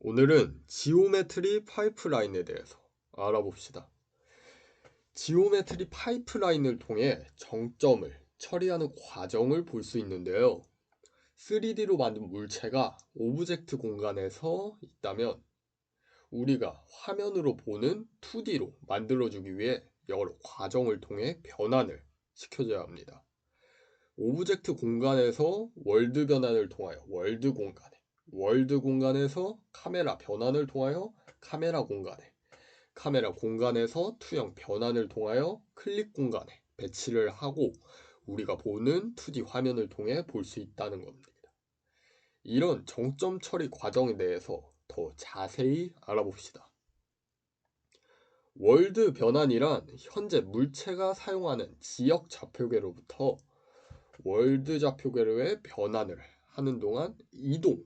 오늘은 지오메트리 파이프라인에 대해서 알아봅시다. 지오메트리 파이프라인을 통해 정점을 처리하는 과정을 볼 수 있는데요. 3D로 만든 물체가 오브젝트 공간에서 있다면 우리가 화면으로 보는 2D로 만들어주기 위해 여러 과정을 통해 변환을 시켜줘야 합니다. 오브젝트 공간에서 월드 변환을 통하여 월드 공간에 월드 공간에서 카메라 변환을 통하여 카메라 공간에 카메라 공간에서 투영 변환을 통하여 클릭 공간에 배치를 하고 우리가 보는 2D 화면을 통해 볼 수 있다는 겁니다. 이런 정점 처리 과정에 대해서 더 자세히 알아봅시다. 월드 변환이란 현재 물체가 사용하는 지역 좌표계로부터 월드 좌표계로의 변환을 하는 동안 이동,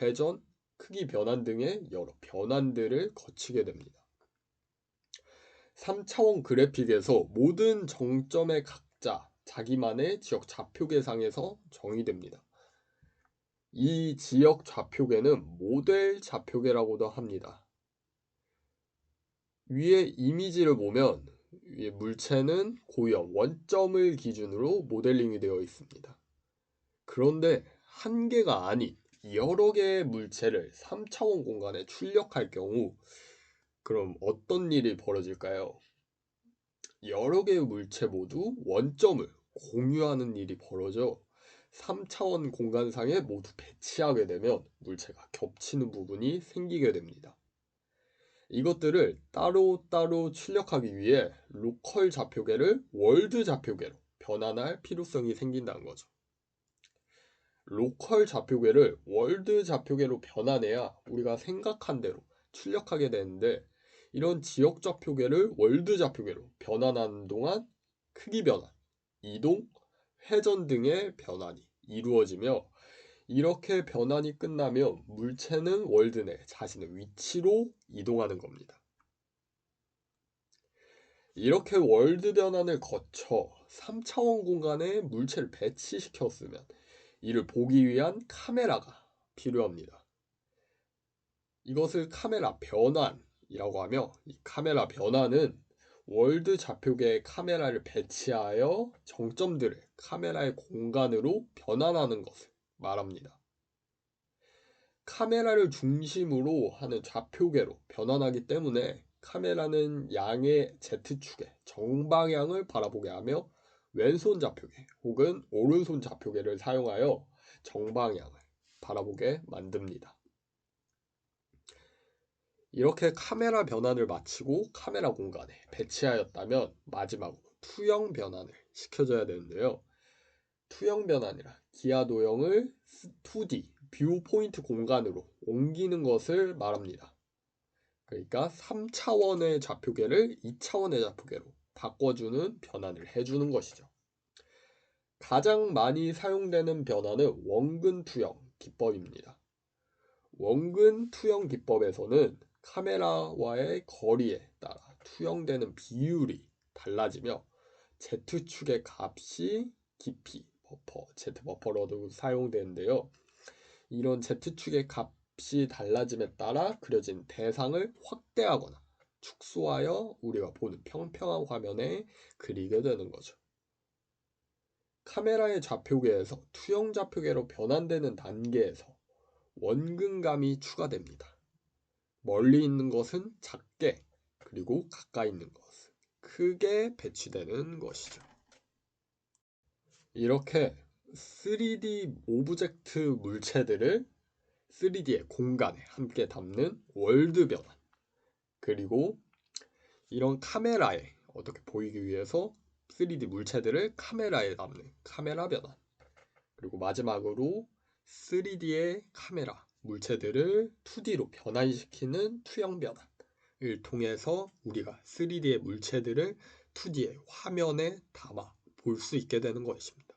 회전, 크기 변환 등의 여러 변환들을 거치게 됩니다. 3차원 그래픽에서 모든 정점의 각자 자기만의 지역 좌표계상에서 정의됩니다. 이 지역 좌표계는 모델 좌표계라고도 합니다. 위에 이미지를 보면 물체는 고형 원점을 기준으로 모델링이 되어 있습니다. 그런데 한 개가 아닌 여러 개의 물체를 3차원 공간에 출력할 경우 그럼 어떤 일이 벌어질까요? 여러 개의 물체 모두 원점을 공유하는 일이 벌어져 3차원 공간상에 모두 배치하게 되면 물체가 겹치는 부분이 생기게 됩니다. 이것들을 따로따로 출력하기 위해 로컬 좌표계를 월드 좌표계로 변환할 필요성이 생긴다는 거죠. 로컬 좌표계를 월드 좌표계로 변환해야 우리가 생각한 대로 출력하게 되는데 이런 지역 좌표계를 월드 좌표계로 변환하는 동안 크기 변환, 이동, 회전 등의 변환이 이루어지며 이렇게 변환이 끝나면 물체는 월드 내 자신의 위치로 이동하는 겁니다. 이렇게 월드 변환을 거쳐 3차원 공간에 물체를 배치시켰으면 이를 보기 위한 카메라가 필요합니다. 이것을 카메라 변환이라고 하며 이 카메라 변환은 월드 좌표계의 카메라를 배치하여 정점들을 카메라의 공간으로 변환하는 것을 말합니다. 카메라를 중심으로 하는 좌표계로 변환하기 때문에 카메라는 양의 Z축의 정방향을 바라보게 하며 왼손 좌표계 혹은 오른손 좌표계를 사용하여 정방향을 바라보게 만듭니다. 이렇게 카메라 변환을 마치고 카메라 공간에 배치하였다면 마지막으로 투영 변환을 시켜줘야 되는데요. 투영 변환이라 기아 도형을 2D 뷰 포인트 공간으로 옮기는 것을 말합니다. 그러니까 3차원의 좌표계를 2차원의 좌표계로 바꿔주는 변환을 해주는 것이죠. 가장 많이 사용되는 변화는 원근 투영 기법입니다. 원근 투영 기법에서는 카메라와의 거리에 따라 투영되는 비율이 달라지며 Z축의 값이 깊이 버퍼, Z 버퍼로도 사용되는데요. 이런 Z축의 값이 달라짐에 따라 그려진 대상을 확대하거나 축소하여 우리가 보는 평평한 화면에 그리게 되는 거죠. 카메라의 좌표계에서 투영 좌표계로 변환되는 단계에서 원근감이 추가됩니다. 멀리 있는 것은 작게 그리고 가까이 있는 것은 크게 배치되는 것이죠. 이렇게 3D 오브젝트 물체들을 3D의 공간에 함께 담는 월드 변환 그리고 이런 카메라에 어떻게 보이기 위해서 3D 물체들을 카메라에 담는 카메라 변환 그리고 마지막으로 3D의 카메라 물체들을 2D로 변환시키는 투영 변환을 통해서 우리가 3D의 물체들을 2D의 화면에 담아 볼 수 있게 되는 것입니다.